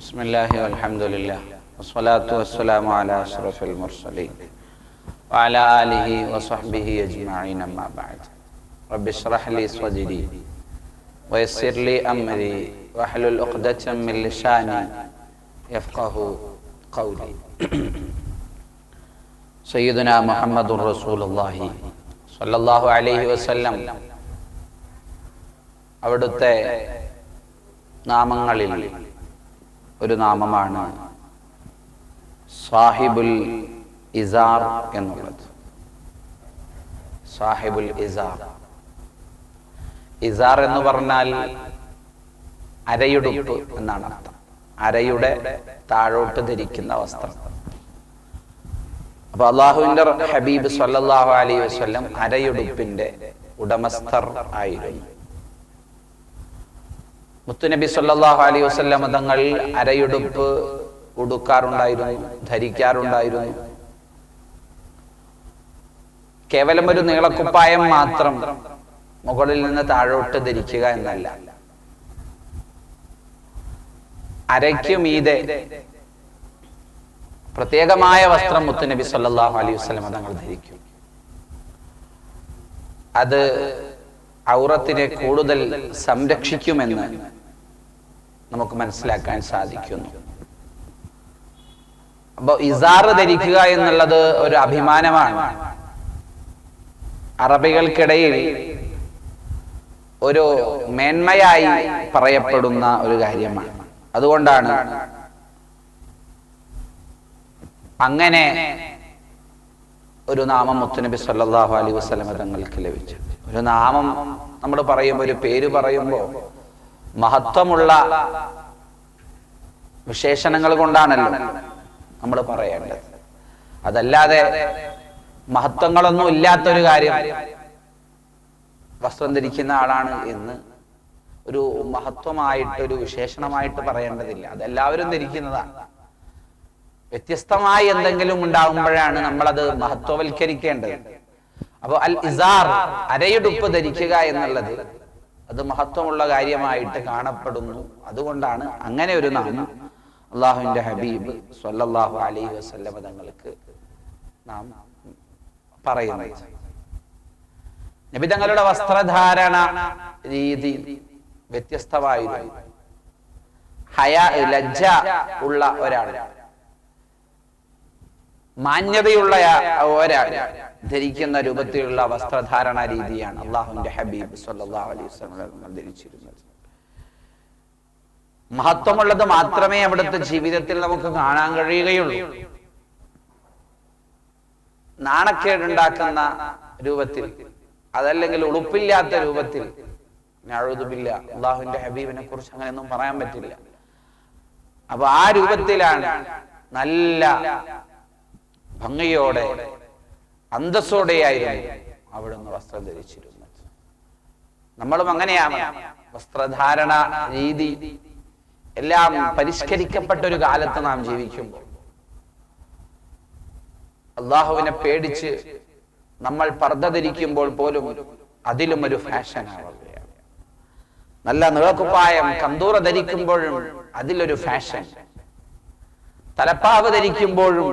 بسم الله والحمد لله والصلاة والسلام على أشرف المرسلين وعلى آله وصحبه أجمعين أما بعد رب اشرح لي صدري ويسر لي أمري واحلل عقدة من لساني يفقه قولي سيدنا محمد رسول الله صلى الله عليه وسلم അവിടുത്തെ നാമങ്ങളിൽ ഒരു നാമമാണ് സാഹിബുൽ ഇസാർ എന്നുള്ളത്. സാഹിബുൽ ഇസാർ. ഇസാർ എന്ന് പറഞ്ഞാൽ അരയുടുപ്പ് എന്നാണ് അർത്ഥം. അരയുടെ താഴോട്ട് ധരിക്കുന്ന വസ്ത്രം. അപ്പൊ അള്ളാഹുവിന്റെ ഹബീബ് സല്ലാഹു അലൈഹി വസല്ലം അരയുടുപ്പിന്റെ ഉടമസ്ഥർ ആയിരുന്നു. മുത്തുനബി സല്ലാഹു അലൈഹി വസ്ല്ലാം തങ്ങൾ അരയുടുപ്പ് ഉടുക്കാറുണ്ടായിരുന്നു ധരിക്കാറുണ്ടായിരുന്നു. കേവലം ഒരു നീളക്കുപ്പായം മാത്രം മുകളിൽ നിന്ന് താഴോട്ട് ധരിക്കുക എന്നല്ല. അരയ്ക്കും മീതെ പ്രത്യേകമായ വസ്ത്രം മുത്തുനബി സല്ലാഹു അലൈഹി വസ്ലം തങ്ങൾ ധരിക്കും. അത് ഔറത്തിനെ കൂടുതൽ സംരക്ഷിക്കുമെന്ന് നമുക്ക് മനസ്സിലാക്കാൻ സാധിക്കുന്നു. അപ്പൊ ഇസാറ് ധരിക്കുക എന്നുള്ളത് ഒരു അഭിമാനമാണ്. അറബികൾക്കിടയിൽ ഒരു മേന്മയായി പറയപ്പെടുന്ന ഒരു കാര്യമാണ്. അതുകൊണ്ടാണ് അങ്ങനെ ഒരു നാമം മുത്തുനബി സല്ലാഹു അലൈഹി വസ്ലമ തങ്ങൾക്ക് ലഭിച്ചു ഒരു നാമം നമ്മൾ പറയുമ്പോൾ ഒരു പേര് പറയുമ്പോൾ മഹത്വമുള്ള വിശേഷണങ്ങൾ കൊണ്ടാണല്ലോ നമ്മൾ പറയേണ്ടത്. അതല്ലാതെ മഹത്വങ്ങളൊന്നും ഇല്ലാത്തൊരു കാര്യം വസ്ത്രം ധരിക്കുന്ന ആളാണ് എന്ന് ഒരു മഹത്വമായിട്ട് ഒരു വിശേഷണമായിട്ട് പറയേണ്ടതില്ല. അതെല്ലാവരും ധരിക്കുന്നതാണ് വ്യത്യസ്തമായി എന്തെങ്കിലും ഉണ്ടാകുമ്പോഴാണ് നമ്മളത് മഹത്വവൽക്കരിക്കേണ്ടത്. അപ്പോൾ അൽ ഇസാർ അരയുടുപ്പ് ധരിക്കുക എന്നുള്ളത് അത് മഹത്വമുള്ള കാര്യമായിട്ട് കാണപ്പെടുന്നു. അതുകൊണ്ടാണ് അങ്ങനെ ഒരു നാമം അള്ളാഹുവിന്റെ ഹബീബ് സ്വല്ലല്ലാഹു അലൈഹി വസല്ലമ തങ്ങൾക്ക് നാം പറയുന്നത്. നബി തങ്ങളുടെ വസ്ത്രധാരണ രീതി വ്യത്യസ്തമായിരുന്നു. ഹയ ലജ്ജ ഉള്ള ഒരാൾ. മാന്യതയുള്ള ഒരാൾ ധരിക്കുന്ന രൂപത്തിലുള്ള വസ്ത്രധാരണ രീതിയാണ് അള്ളാഹുവിന്റെ ഹബീബ് അലൈഹി ധരിച്ചിരുന്നത് മഹത്വമുള്ളത് മാത്രമേ അവിടുത്തെ ജീവിതത്തിൽ നമുക്ക് കാണാൻ കഴിയുകയുള്ളൂ. നാണക്കേടുണ്ടാക്കുന്ന രൂപത്തിൽ അതല്ലെങ്കിൽ ഉളുപ്പില്ലാത്ത രൂപത്തിൽ ഞാഴുതുമില്ല അള്ളാഹുവിന്റെ ഹബീബിനെ കുറിച്ച് അങ്ങനെയൊന്നും പറയാൻ പറ്റില്ല. അപ്പൊ ആ രൂപത്തിലാണ് നല്ല ഭംഗിയോടെ അന്തസ്സോടെയായിരുന്നു അവിടുന്ന് വസ്ത്രം ധരിച്ചിരുന്നത്. നമ്മളും അങ്ങനെയാണ്. വസ്ത്രധാരണ രീതി എല്ലാം പരിഷ്കരിക്കപ്പെട്ട ഒരു കാലത്ത് നാം ജീവിക്കുമ്പോൾ അള്ളാഹുവിനെ പേടിച്ച് നമ്മൾ പർദ്ദ ധരിക്കുമ്പോൾ പോലും അതിലും ഒരു ഫാഷൻ നല്ല നിളക്കുപ്പായം കന്തൂറ ധരിക്കുമ്പോഴും അതിലൊരു ഫാഷൻ തലപ്പാവ് ധരിക്കുമ്പോഴും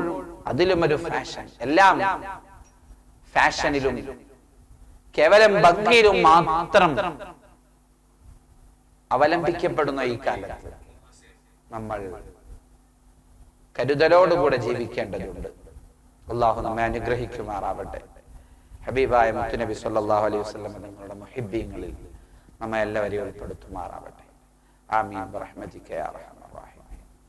അതിലും ഒരു ഫാഷൻ എല്ലാം ഫാഷനിലും കേവലം ഭംഗിയിലും മാത്രം അവലംബിക്കപ്പെടുന്ന ഈ കാലത്ത് നമ്മൾ കരുതലോടുകൂടെ ജീവിക്കേണ്ടതുണ്ട്. അള്ളാഹു നമ്മെ അനുഗ്രഹിക്കുമാറാവട്ടെ. ഹബീബായ മുത്തുനബി സല്ലാഹു അലൈഹി വസല്ലം നിങ്ങളുടെ മുഹിബ്ബീങ്ങളിൽ നമ്മെ എല്ലാവരെയും ഉൾപ്പെടുത്തുമാറാവട്ടെ. ആമീൻ. റഹ്മതിക യാ റഹ്മാൻ.